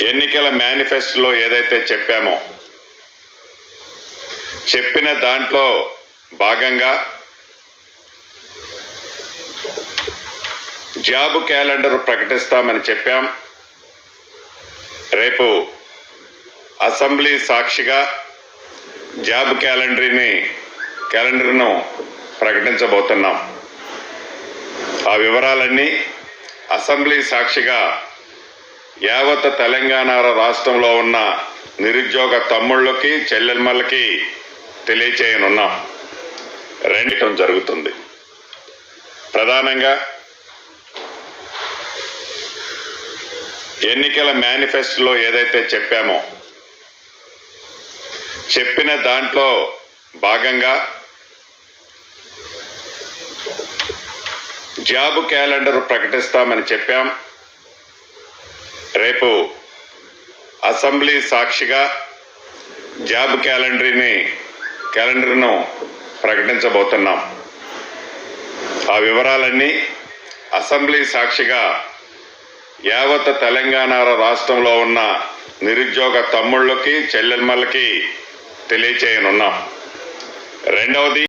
ఎన్నికల మేనిఫెస్టోలో ఏదైతే చెప్పామో చెప్పిన దాంట్లో భాగంగా జాబ్ క్యాలెండర్ ప్రకటిస్తామని చెప్పాం. రేపు అసెంబ్లీ సాక్షిగా జాబ్ క్యాలెండర్ని క్యాలెండర్ను ప్రకటించబోతున్నాం. ఆ వివరాలన్నీ అసెంబ్లీ సాక్షిగా యావత్ తెలంగాణ రాష్ట్రంలో ఉన్న నిరుద్యోగ తమ్ముళ్ళకి చెల్లెమ్మలకి తెలియచేయనున్నాం. రెండటం జరుగుతుంది. ప్రధానంగా ఎన్నికల మేనిఫెస్టోలో ఏదైతే చెప్పామో చెప్పిన దాంట్లో భాగంగా జాబ్ క్యాలెండర్ ప్రకటిస్తామని చెప్పాం. రేపు అసెంబ్లీ సాక్షిగా జాబ్ క్యాలెండరీని క్యాలెండర్ను ప్రకటించబోతున్నాం. ఆ వివరాలన్నీ అసెంబ్లీ సాక్షిగా యావత్ తెలంగాణ రాష్ట్రంలో ఉన్న నిరుద్యోగ తమ్ముళ్ళకి చెల్లెమ్మలకి తెలియచేయనున్నాం. రెండవది